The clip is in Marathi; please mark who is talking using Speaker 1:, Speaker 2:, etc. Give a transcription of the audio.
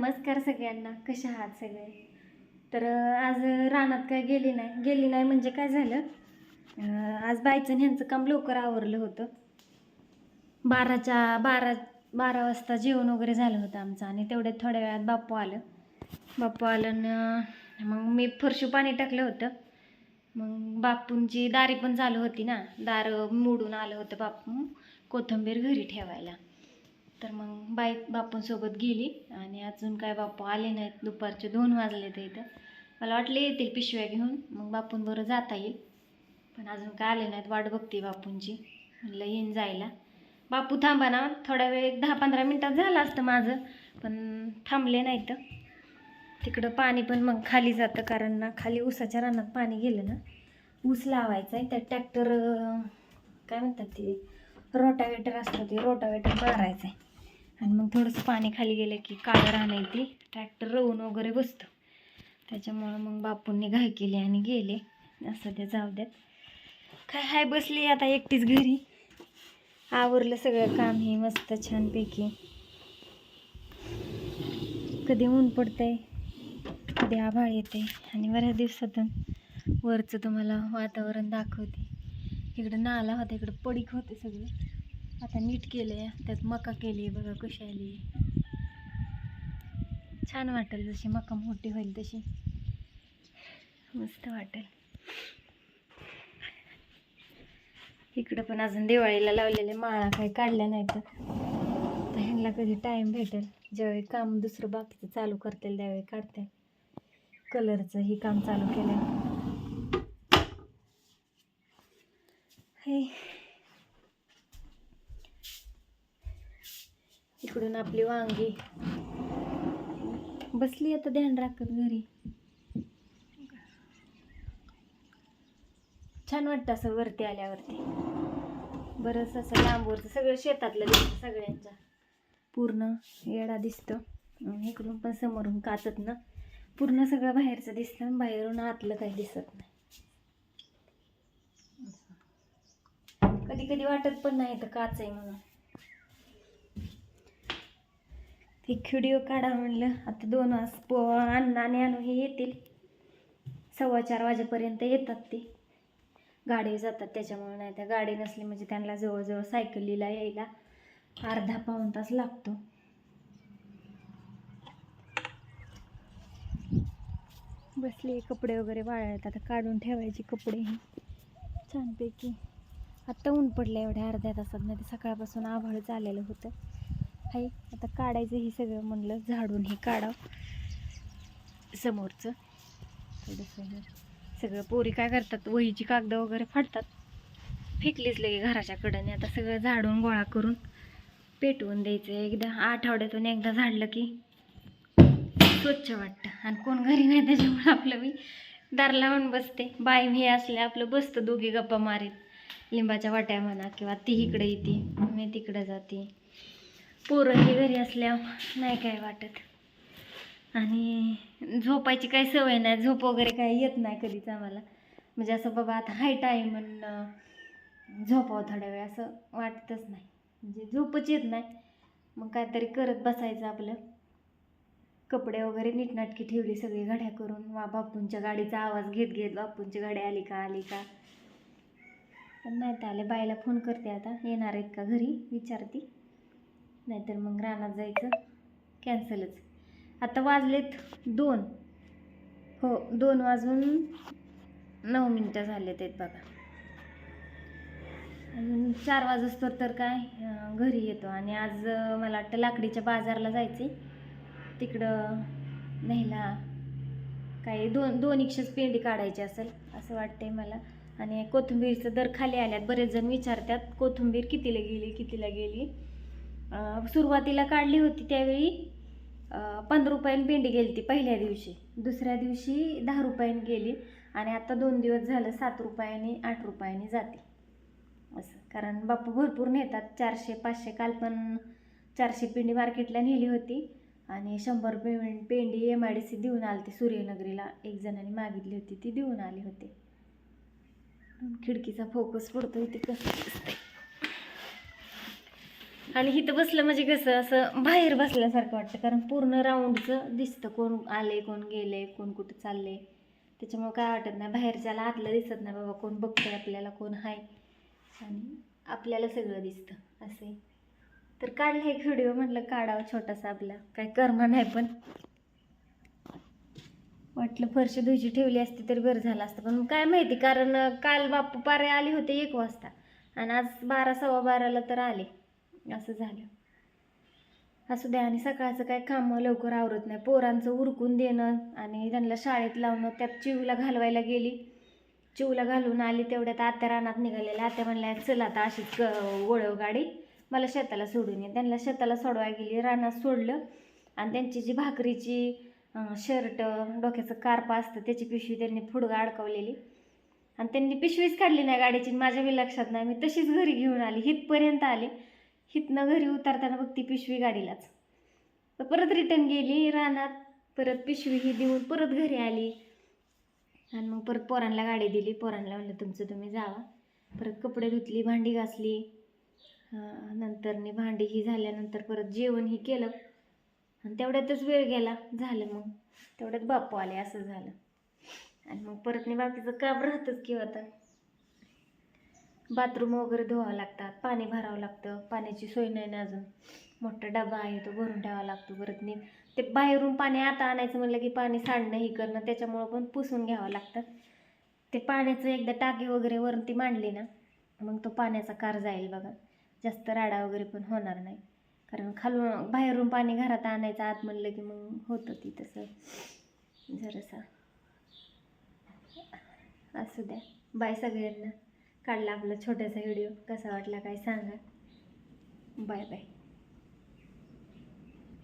Speaker 1: नमस्कार सगळ्यांना. कशा आहात सगळे? तर आज रानात काय गेली नाही. गेली नाही म्हणजे काय झालं? आज बायचं ह्यांचं काम लवकर आवरलं होतं. बाराच्या बारा बारा वाजता जेवण वगैरे झालं होतं आमचं आणि तेवढ्यात थोड्या वेळात बाप्पू आलं. बाप्पू आलं मग मी फरशी पाणी टाकलं होतं. मग बापूंची दारी पण चालू होती ना. दार मोडून आलं होतं बापू कोथिंबीर घरी ठेवायला. तर मग बाई बापूंसोबत गेली आणि अजून काय बापू आले नाहीत. दुपारचे दोन वाजले तर इथं. मला वाटले येतील पिशव्या घेऊन. मग बापूंबरोबर जाता येईल. पण अजून काय आले नाहीत. वाट बघते बापूंची. म्हणलं येईन जायला. बापू थांबा ना. थोडा वेळ एक दहा पंधरा मिनटात झालं असतं माझं. पण थांबले नाही तर तिकडं पाणी पण मग खाली जातं कारण ना खाली ऊसाच्या रानात पाणी गेलं ना. ऊस लावायचा आहे. त्या ट्रॅक्टर काय म्हणतात ते? रोटावेटर असतं ते रोटावेटर मारायचं आहे. आणि मग थोडंसं पाणी खाली गेलं की काळं राहणं येते ट्रॅक्टर रवून वगैरे बसतं. त्याच्यामुळं मग बापूंनी घाय केली आणि गेले. असं ते जाऊ द्यात. काय हाय बसली आता एकटीच घरी. आवरलं सगळं काम हे मस्त छानपैकी. कधी ऊन पडतंय कधी आभाळ येते आणि बऱ्याच दिवसातून वरचं तुम्हाला वातावरण दाखवते. इकडं नाला होता इकडं पडीक होते सगळं. आता नीट केलं आहे त्यात मका केली बघा कशी आली. छान वाटेल जशी मका मोठी होईल तशी. मस्त वाटेल. इकडं पण अजून दिवाळीला लावलेले माळा काही काढल्या नाही तर तर ह्यांना कधी टाईम भेटेल. ज्यावेळी काम दुसरं बाकीचं चालू करतील त्यावेळी काढते. कलरचं ही काम चालू केलं हे. इकडून आपली वांगी. बसली आता ध्यान राखत घरी. छान वाटतं असं वरती आल्यावरती. बरंच असं लांबवरचं सगळं शेतातलं दिसतं सगळ्यांच्या. पूर्ण येडा दिसतो. इकडून पण समोरून काचत ना. पूर्ण सगळं बाहेरचं दिसतं आणि बाहेरून आतलं काही दिसत नाही. कधी कधी वाटत पण नाही तर काच आहे म्हणून. एक व्हिडिओ काढा म्हणलं. आता दोन वाज पो अण्णा आणि आणू हे येतील. सव्वा चार वाजेपर्यंत येतात ते. गाडी जातात त्याच्यामुळे नाही त्या गाडी नसली म्हणजे त्यांना जवळजवळ सायकलीला यायला अर्धा पाऊण तास लागतो. बसले कपडे वगैरे वाळत. आता काढून ठेवायचे कपडे छानपैकी. आत्ता ऊन पडलं एवढ्या अर्ध्या तासात. नाही तर सकाळपासून आभाळ चाललेलं होतं. हाय आता काढायचं हे सगळं म्हणलं झाडून हे काढावं. समोरचं. थोडंसं सगळं पोरी काय करतात वहीची कागदं वगैरे फाडतात. फेकलीच लगे घराच्या कडेने आता सगळं झाडून गोळा करून पेटवून द्यायचं. एकदा आठवड्यातून एकदा झाडलं की स्वच्छ वाटतं. आणि कोण घरी नाही त्याच्यामुळे आपलं मी दार लावून बसते. बाई हे असले आपलं बसतं दोघी गप्पा मारीत. लिंबाच्या वाट्या म्हणा किंवा ती इकडे येते मी तिकडे जाते. पोरंही घरी असल्यावर नाही काय वाटत. आणि झोपायची काही सवय नाही झोप वगैरे काही येत नाही कधीच आम्हाला. म्हणजे असं बाबा आता हाय टाईम म्हणून झोपावं थोड्या वेळ असं वाटतच नाही. म्हणजे झोपच येत नाही. मग काहीतरी करत बसायचं आपलं. कपडे वगैरे नीटनाटकी ठेवली सगळी घड्या करून. वा बापूंच्या गाडीचा आवाज घेत घेत बापूंची गाडी आली का आली का. पण नाही तर आले बाईला फोन करते आता. येणार आहेत का घरी? विचारते. नाहीतर मग रानात जायचं. कॅन्सलच आता वाजलेत दोन. हो दोन वाजून नऊ मिनटं झालेत आहेत बघा. अजून चार वाजोस्तर तर काय घरी येतो. आणि आज मला वाटतं लाकडीच्या बाजारला जायचे तिकडं न्यायला काही दोन दोन इक्षेच पेंडी काढायची असेल असं वाटतंय मला. आणि कोथिंबीरचं दर खाली आल्यात. बरेच जण विचारतात कोथिंबीर कितीला गेली कितीला गेली? सुरुवातीला काढली होती त्यावेळी. पंधरा रुपयाने पेंडी गेली ती पहिल्या दिवशी. दुसऱ्या दिवशी दहा रुपयाने गेली आणि आता दोन दिवस झालं सात रुपयाने आठ रुपयाने जाते. असं. कारण बापू भरपूर नेतात. चारशे पाचशे काल पण चारशे पेंडी मार्केटला नेली होती. आणि शंभर पेमेंट पेंडी एम आय डी सी देऊन आली ती सूर्यनगरीला. एक जणांनी मागितली होती ती देऊन आली होती. खिडकीचा फोकस पडतो इथे कसं दिसतंय आणि इथं बसलं म्हणजे कसं असं बाहेर बसल्यासारखं वाटतं. कारण पूर्ण राऊंडचं दिसतं कोण आले कोण गेले कोण कुठं चालले त्याच्यामुळे काय वाटत नाही बाहेरच्याला आतलं दिसत नाही बाबा कोण बघतंय आपल्याला कोण आहे आणि आपल्याला सगळं दिसतं असे तर काढलं एक व्हिडिओ म्हटलं काढावं छोटासा आपला. काय कर्म नाही पण. वाटलं फरशी धुयची ठेवली असती तरी बरं झालं असतं. पण काय माहिती कारण काल बापू पारे आले होते एक वाजता. आणि आज बारा सव्वा बाराला तर आले. असं झालं. असू द्या आणि सकाळचं काय कामं लवकर आवरत नाही. पोरांचं उरकून देणं आणि त्यांना शाळेत लावणं त्यात चिवला घालवायला गेली. चिवला घालून आली तेवढ्यात आत्या रानात निघालेल्या. आत्या म्हणल्या चल आता अशीच क वळव गाडी. मला शेताला सोडून ये. त्यांना शेताला सोडवायला गेली. रानात सोडलं. आणि त्यांची जी भाकरीची शर्ट डोक्याचं कारपा असतं त्याची पिशवी त्यांनी पुढं अडकवलेली. आणि त्यांनी पिशवीच काढली नाही गाडीची. माझ्या बी लक्षात नाही. मी तशीच घरी घेऊन आली. हितपर्यंत आले. हिथनं घरी उतरताना बघ ती पिशवी गाडीलाच. तर परत रिटर्न गेली रानात परत पिशवी ही देऊन परत घरी आली. आणि मग परत पोरांना गाडी दिली. पोरांना म्हणलं तुमचं तुम्ही जावा. परत कपडे धुतली भांडी घासली. नंतरनी भांडी ही झाल्यानंतर परत जेवण ही केलं. आणि तेवढ्यातच वेळ गेला. झालं मग. तेवढ्यात बापू आले असं झालं. आणि मग परत नाही बाकीचं काम राहतच किंवा आता. बाथरूम वगैरे धुवावं लागतात पाणी भरावं लागतं पाण्याची सोय नाही ना अजून. मोठा डबा आहे तो भरून ठेवावा लागतो परत नीट. ते बाहेरून पाणी आता आणायचं म्हणलं की पाणी सांडणं ही करणं त्याच्यामुळं पण पुसून घ्यावं लागतं. ते पाण्याचं एकदा टाकी वगैरे वरती मांडली ना मग तो पाण्याचा कार जाईल बघा. जास्त राडा वगैरे पण होणार नाही. कारण खालून बाहेरून पाणी घरात आणायचं आत म्हणलं की मग होतं ती तसं. जरासा. असू द्या. बाय सगळ्यांना. काढला आपला छोटासा व्हिडिओ. कसा वाटला काय सांगा. Bye bye.